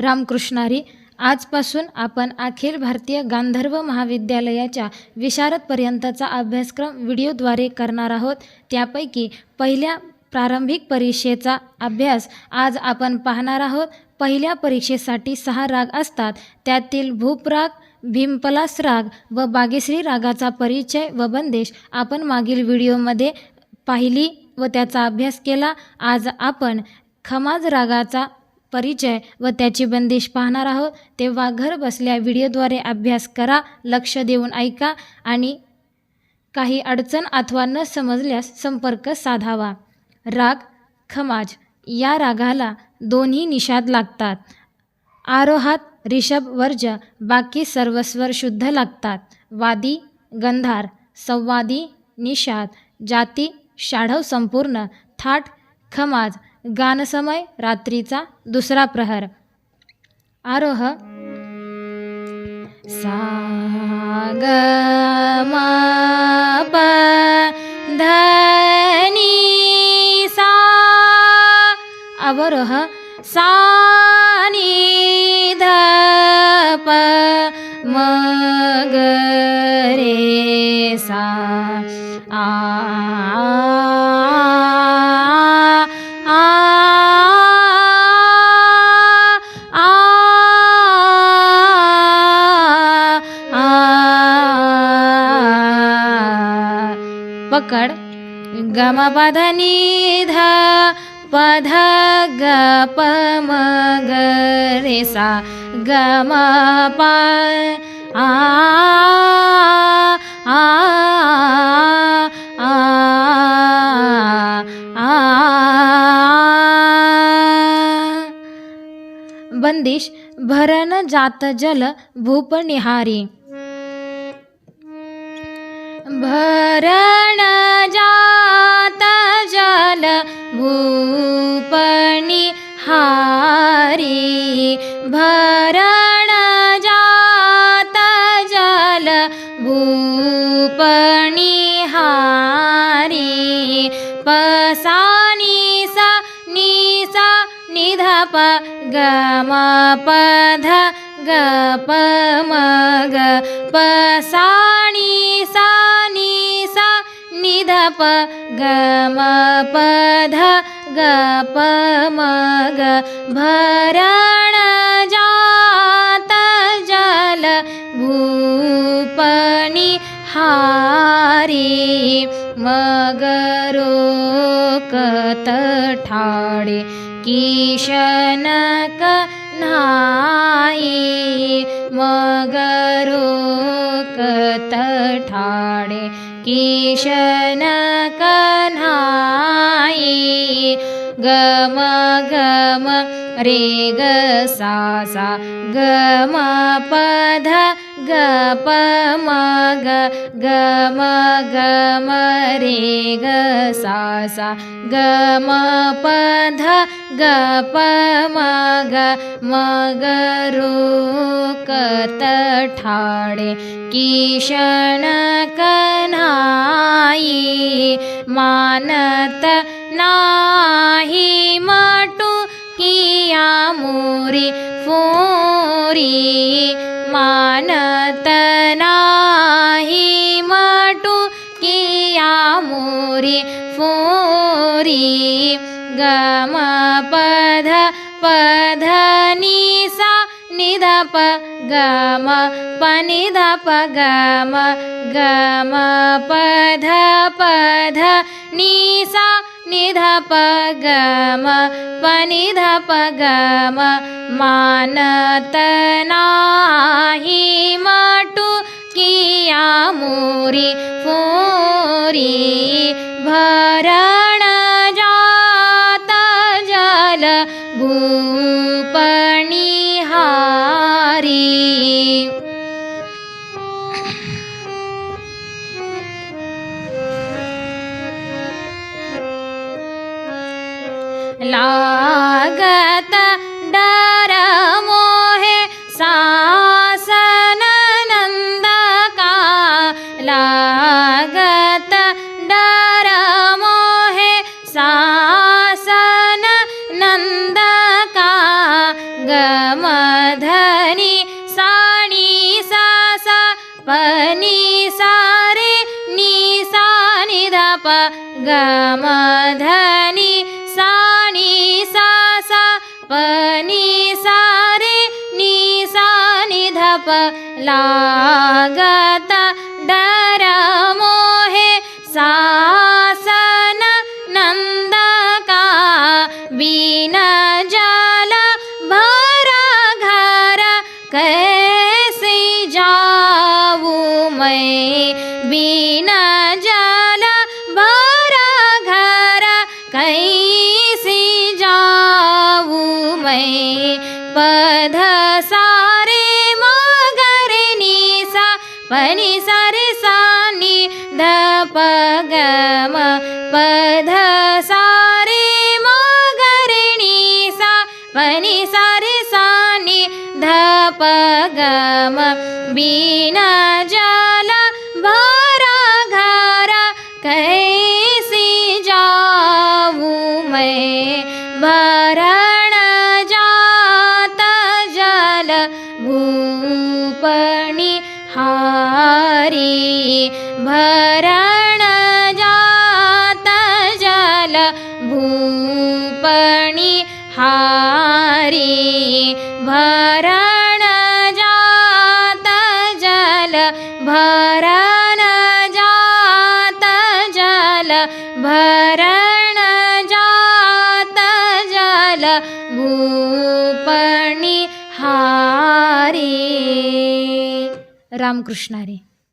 रामकृष्णारी. आजपासून आपण अखिल भारतीय गांधर्व महाविद्यालयाच्या विशारदपर्यंतचा अभ्यासक्रम व्हिडिओद्वारे करणार आहोत. त्यापैकी पहिल्या प्रारंभिक परीक्षेचा अभ्यास आज आपण पाहणार आहोत. पहिल्या परीक्षेसाठी सहा राग असतात. त्यातील भूपराग भीमपलास राग व बागेश्री रागाचा परिचय व बंदेश आपण मागील व्हिडिओमध्ये पाहिली व त्याचा अभ्यास केला. आज आपण खमाज रागाचा परिचय व त्याची बंदिश पाहणार आहोत. तेव्हा घर बसल्या व्हिडिओद्वारे अभ्यास करा लक्ष देऊन ऐका आणि काही अडचण अथवा न समजल्यास संपर्क साधावा. राग खमाज या रागाला दोन्ही निषाद लागतात. आरोहात रिषभ वर्ज बाकी सर्व स्वर शुद्ध लागतात. वादी गंधार संवादी निषाद जाती शाढव संपूर्ण थाट खमाज गानसमय रात्रीचा दुसरा प्रहर. आरोह. सा ग म धनी सा अवरोह. पकड गम पध निध पध ग प म ग रे सा ग म प आ आ आ आ बंदिश भरण जात जल भूप जात जल भूपणी हारी जात जल भूपणी हारी पसानी सा नी सा निधप ग म प निधप ग प म ग भरण जात जल भूपणी हारी मगरो कत ठाडे किशनक न्हाई मगरो कत ठाडे किशनक न्हाई गम गम रे ग सा सा गम पध ग प म ग गम गम रे ग सा सा गम पध ग प म ग म ग रो कत ठाडे किशण कन्हाई मानत नाही मटू किया मोरी फोरी मानत नाही मटू किया मोरी फोरी गम पध पध निसा निधप गम पनिधप गम गम पध पध निसा निधप गम पनिधप गम मानत नाही माटू किया मोरी फोरी भरण जाता जल भूपणी हारी. लागत नी सा नि ध प ग म धनी साणी सा सा पनी सारे नी सा नि ध प लागत भरा घर कैसे जाऊँ मैं? पध सारे मगर निसा पनि सारे सानी ध प ग म पध सारे मगर निसा पनि सारे सानी ध प ग म बिना भरा मैं? भरण जात जल भूपणि हारी। भरण जात जल भूपणि हारी। भरण जात जल भरण भरण जात जल भूपणी हारी। रामकृष्णारी